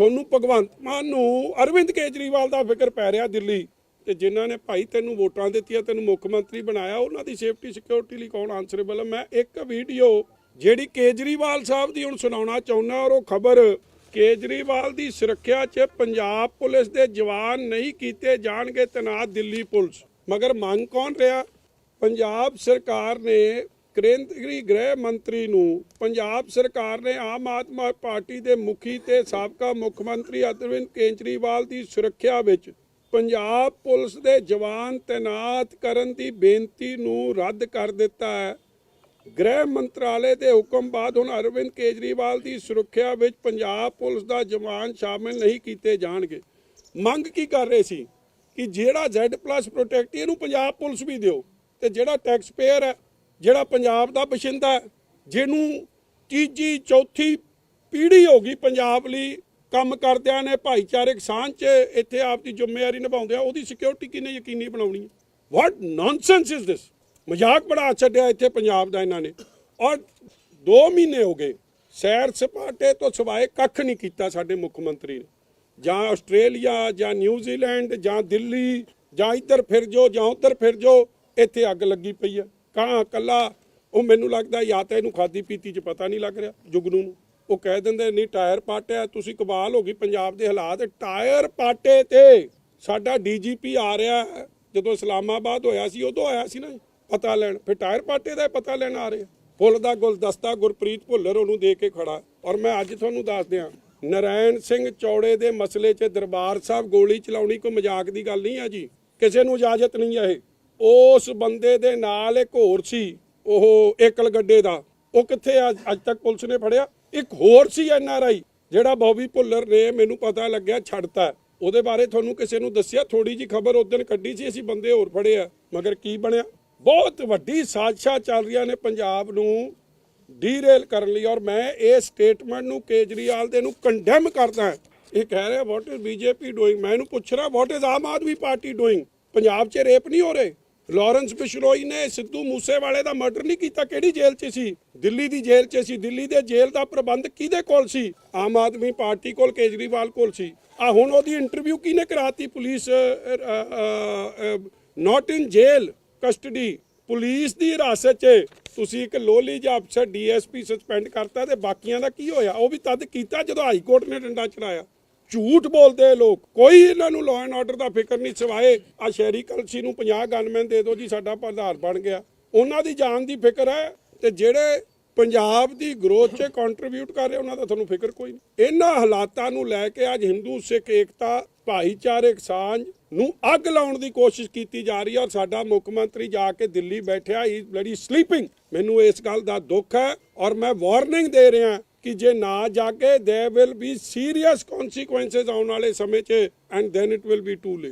ਤੁਹਾਨੂੰ ਭਗਵੰਤ ਮਾਨ ਨੂੰ ਅਰਵਿੰਦ ਕੇਜਰੀਵਾਲ ਦਾ ਫਿਕਰ ਪੈ ਰਿਹਾ ਦਿੱਲੀ। ਤੇ ਜਿਨ੍ਹਾਂ ਨੇ ਭਾਈ ਤੈਨੂੰ ਵੋਟਾਂ ਦਿੱਤੀਆਂ, ਤੈਨੂੰ ਮੁੱਖ ਮੰਤਰੀ ਬਣਾਇਆ, ਉਹਨਾਂ ਦੀ ਸੇਫਟੀ ਸਿਕਿਉਰਿਟੀ ਲਈ ਕੌਣ ਆਨਸਰੇਬਲ ਹੈ ਮੈਂ ਇੱਕ ਵੀਡੀਓ ਜਿਹੜੀ ਕੇਜਰੀਵਾਲ ਸਾਹਿਬ ਦੀ ਹੁਣ ਸੁਣਾਉਣਾ ਚਾਹੁੰਦਾ ਔਰ ਉਹ ਖਬਰ ਕੇਜਰੀਵਾਲ ਦੀ ਸੁਰੱਖਿਆ 'ਚ ਪੰਜਾਬ ਪੁਲਿਸ ਦੇ ਜਵਾਨ ਨਹੀਂ ਕੀਤੇ ਜਾਣਗੇ ਤੈਨਾਤ ਦਿੱਲੀ ਪੁਲਿਸ। ਮਗਰ ਮੰਗ ਕੌਣ ਰਿਹਾ? ਪੰਜਾਬ ਸਰਕਾਰ ਨੇ ਕੇਂਦਰੀ ਗ੍ਰਹਿ ਮੰਤਰੀ ਨੂੰ ਪੰਜਾਬ ਸਰਕਾਰ ਨੇ ਆਮ ਆਦਮੀ ਪਾਰਟੀ ਦੇ ਮੁਖੀ ਤੇ ਸਾਬਕਾ ਮੁੱਖ ਮੰਤਰੀ ਅਰਵਿੰਦ ਕੇਜਰੀਵਾਲ ਦੀ ਸੁਰੱਖਿਆ ਵਿੱਚ ਪੰਜਾਬ ਪੁਲਿਸ ਦੇ ਜਵਾਨ ਤੈਨਾਤ ਕਰਨ ਦੀ ਬੇਨਤੀ ਨੂੰ ਰੱਦ ਕਰ ਦਿੱਤਾ ਹੈ। ਗ੍ਰਹਿ ਮੰਤਰਾਲੇ ਦੇ ਹੁਕਮ ਬਾਅਦ ਹੁਣ ਅਰਵਿੰਦ ਕੇਜਰੀਵਾਲ ਦੀ ਸੁਰੱਖਿਆ ਵਿੱਚ ਪੰਜਾਬ ਪੁਲਿਸ ਦਾ ਜਵਾਨ ਸ਼ਾਮਿਲ ਨਹੀਂ ਕੀਤੇ ਜਾਣਗੇ। ਮੰਗ ਕੀ ਕਰ ਰਹੇ ਸੀ? ਕਿ ਜਿਹੜਾ Z+ ਪ੍ਰੋਟੈਕਟ ਇਹਨੂੰ ਪੰਜਾਬ ਪੁਲਿਸ ਵੀ ਦਿਓ ਤੇ ਜਿਹੜਾ ਟੈਕਸ ਪੇਅਰ ਹੈ ਜਿਹੜਾ ਪੰਜਾਬ ਦਾ ਬਸ਼ਿੰਦਾ ਜਿਹਨੂੰ ਤੀਜੀ, ਚੌਥੀ ਪੀੜ੍ਹੀ ਹੋ ਗਈ ਪੰਜਾਬ ਲਈ, ਕੰਮ ਕਰਦਿਆਂ ਨੇ ਭਾਈਚਾਰਕ ਸਾਂਝ 'ਚ ਇੱਥੇ ਆਪ ਦੀ ਜ਼ਿੰਮੇਵਾਰੀ ਨਿਭਾਉਂਦੇ ਆ ਉਹਦੀ ਸਿਕਿਉਰਿਟੀ ਕਿਨੇ ਯਕੀਨੀ ਬਣਾਉਣੀ ਹੈ? ਵਾਟ ਨੌਨਸੈਂਸ ਇਜ਼ ਦਿਸ ਮਜ਼ਾਕ ਬੜਾ ਛੱਡਿਆ ਇੱਥੇ ਪੰਜਾਬ ਦਾ ਇਹਨਾਂ ਨੇ। ਔਰ 2 ਮਹੀਨੇ ਹੋ ਗਏ, ਸੈਰ ਸਪਾਟੇ ਤੋਂ ਸਿਵਾਏ ਕੱਖ ਨਹੀਂ ਕੀਤਾ ਸਾਡੇ ਮੁੱਖ ਮੰਤਰੀ ਨੇ। ਜਾਂ ਆਸਟ੍ਰੇਲੀਆ, ਜਾਂ ਨਿਊਜ਼ੀਲੈਂਡ ਜਾਂ ਦਿੱਲੀ, ਜਾਂ ਇੱਧਰ ਫਿਰ ਜੋ, ਜਾਂ ਉੱਧਰ ਫਿਰ ਜੋ, ਇੱਥੇ ਅੱਗ ਲੱਗੀ ਪਈ ਹੈ। ਕਾਂ ਕੱਲਾ ਉਹ ਮੈਨੂੰ ਲੱਗਦਾ ਜਾਂ ਤਾਂ ਇਹਨੂੰ ਖਾਦੀ ਪੀਤੀ 'ਚ ਪਤਾ ਨਹੀਂ ਲੱਗ ਰਿਹਾ, ਜੁਗਨੂ ਨੂੰ। ਉਹ ਕਹਿ ਦਿੰਦੇ, ਨਹੀਂ, ਟਾਇਰ ਪਾਟਿਆ, ਤੁਸੀਂ ਕਬਾਲ ਹੋ ਗਈ ਪੰਜਾਬ ਦੇ ਹਾਲਾਤ। ਟਾਇਰ ਪਾਟੇ ਤੇ ਸਾਡਾ ਡੀਜੀਪੀ ਆ ਰਿਹਾ ਜਦੋਂ ਇਸਲਾਮਾਬਾਦ ਹੋਇਆ ਸੀ, ਉਦੋਂ ਆਇਆ ਸੀ ਨਾ ਪਤਾ ਲੈਣ। ਫਿਰ ਟਾਇਰ ਪਾਟੇ ਦਾ ਪਤਾ ਲੈਣ ਆ ਰਿਹਾ ਆ। ਫੁੱਲ ਦਾ ਗੁਲਦਸਤਾ ਗੁਰਪ੍ਰੀਤ ਭੁੱਲਰ ਉਹਨੂੰ ਦੇ ਕੇ ਖੜਾ। ਔਰ ਮੈਂ ਅੱਜ ਤੁਹਾਨੂੰ ਦੱਸ ਦਿਆਂ ਨਰਾਇਣ ਸਿੰਘ ਚੌੜੇ ਦੇ ਮਸਲੇ 'ਚ ਦਰਬਾਰ ਸਾਹਿਬ ਗੋਲੀ ਚਲਾਉਣੀ ਕੋਈ ਮਜ਼ਾਕ ਦੀ ਗੱਲ ਨਹੀਂ ਆ ਜੀ? ਕਿਸੇ ਨੂੰ ਇਜਾਜ਼ਤ ਨਹੀਂ ਹੈ ਇਹ। ਉਸ ਬੰਦੇ ਦੇ ਨਾਲ ਇੱਕ ਹੋਰ ਸੀ, ਉਹ ਏਕਲ ਗੱਡੇ ਦਾ। ਉਹ ਕਿੱਥੇ ਅੱਜ ਤੱਕ ਪੁਲਿਸ ਨੇ ਫੜਿਆ। ਇੱਕ ਹੋਰ ਸੀ ਐਨਆਰਆਈ ਜਿਹੜਾ ਬੌਬੀ ਭੁੱਲਰ ਨੇ ਮੈਨੂੰ ਪਤਾ ਲੱਗਿਆ ਛੱਡਤਾ। ਉਹਦੇ ਬਾਰੇ ਤੁਹਾਨੂੰ ਕਿਸੇ ਨੂੰ ਦੱਸਿਆ? ਥੋੜੀ ਜੀ ਖਬਰ ਉਸ ਦਿਨ ਕੱਢੀ ਸੀ, ਅਸੀਂ ਬੰਦੇ ਹੋਰ ਫੜੇ ਆ। ਮਗਰ ਕੀ ਬਣਿਆ? ਬਹੁਤ ਵੱਡੀ ਸਾਜ਼ਿਸ਼ਾਂ ਚੱਲ ਰਹੀਆਂ ਨੇ ਪੰਜਾਬ ਨੂੰ ਡੀਰੇਲ ਕਰਨ ਲਈ, ਔਰ ਮੈਂ ਇਹ ਸਟੇਟਮੈਂਟ ਨੂੰ ਕੇਜਰੀਵਾਲ ਦੇ ਨੂੰ ਕੰਡੈਮ ਕਰਦਾ ਇਹ ਕਹਿ ਰਿਹਾ ਵਾਟ ਇਜ਼ ਬੀਜੇਪੀ ਡੂਇੰਗ ਮੈਂ ਇਹਨੂੰ ਪੁੱਛ ਰਿਹਾ what is Aam Aadmi party doing Punjab 'ਚ ਰੇਪ ਨਹੀਂ ਹੋ ਰਹੇ? ਲਾਰੈਂਸ ਬਿਸ਼ਰੋਈ ਨੇ ਸਿੱਧੂ ਮੂਸੇਵਾਲੇ ਦਾ ਮਰਡਰ ਨਹੀਂ ਕੀਤਾ। ਕਿਹੜੀ ਜੇਲ੍ਹ 'ਚ ਸੀ? ਦਿੱਲੀ ਦੀ ਜੇਲ੍ਹ 'ਚ ਸੀ। ਦਿੱਲੀ ਦੇ ਜੇਲ੍ਹ ਦਾ ਪ੍ਰਬੰਧ ਕਿਹਦੇ ਕੋਲ ਸੀ? ਆਮ ਆਦਮੀ ਪਾਰਟੀ ਕੋਲ, ਕੇਜਰੀਵਾਲ ਕੋਲ ਸੀ। ਆ ਹੁਣ ਉਹਦੀ ਇੰਟਰਵਿਊ ਕਿਹਨੇ ਕਰਾਤੀ? Police not in jail custody police ਦੀ ਹਿਰਾਸਤ 'ਚ ਤੁਸੀਂ ਇੱਕ ਲੋਲੀ ਜਿਹਾ ਅਫਸਰ ਡੀਐਸਪੀ ਸਸਪੈਂਡ ਕਰਤਾ ਤੇ ਬਾਕੀਆਂ ਦਾ ਕੀ ਹੋਇਆ? ਉਹ ਵੀ ਤਦ ਕੀਤਾ ਜਦੋਂ ਹਾਈ ਕੋਰਟ ਨੇ ਡੰਡਾ ਚੜਾਇਆ। ਝੂਠ ਬੋਲਦੇ ਲੋਕ। ਕੋਈ ਇਹਨਾਂ ਨੂੰ ਲਾਅ ਐਂਡ ਆਰਡਰ ਦਾ ਫਿਕਰ ਨਹੀਂ ਸਿਵਾਏ ਆ ਸ਼ਹਿਰੀ ਕਲਸੀ ਨੂੰ 50 ਗਨਮੈਨ ਦੇ ਦਿਓ ਜੀ, ਸਾਡਾ ਪ੍ਰਧਾਨ ਬਣ ਗਿਆ। ਉਹਨਾਂ ਦੀ ਜਾਨ ਦੀ ਫਿਕਰ ਹੈ ਤੇ ਜਿਹੜੇ ਪੰਜਾਬ ਦੀ ਗਰੋਥ 'ਚ ਕੰਟਰੀਬਿਊਟ ਕਰ ਰਹੇ, ਉਹਨਾਂ ਦਾ ਤੁਹਾਨੂੰ ਫਿਕਰ ਕੋਈ ਨਹੀਂ। ਇਹਨਾਂ ਹਾਲਾਤਾਂ ਨੂੰ ਲੈ ਕੇ ਅੱਜ ਹਿੰਦੂ ਸਿੱਖ ਏਕਤਾ ਭਾਈਚਾਰਕ ਸਾਂਝ ਨੂੰ ਅੱਗ ਲਾਉਣ ਦੀ ਕੋਸ਼ਿਸ਼ ਕੀਤੀ ਜਾ ਰਹੀ ਹੈ ਔਰ ਸਾਡਾ ਮੁੱਖ ਮੰਤਰੀ ਜਾ ਕੇ ਦਿੱਲੀ ਬੈਠਿਆ ਹੀ ਬਲੱਡੀ ਸਲੀਪਿੰਗ ਮੈਨੂੰ ਇਸ ਗੱਲ ਦਾ ਦੁੱਖ ਹੈ ਔਰ ਮੈਂ ਵਾਰਨਿੰਗ ਦੇ ਰਿਹਾ ਕਿ ਜੇ ਨਾ ਜਾਗੇ they will be serious consequences ਆਉਣ ਵਾਲੇ ਸਮੇਂ 'ਚ and then it will be too late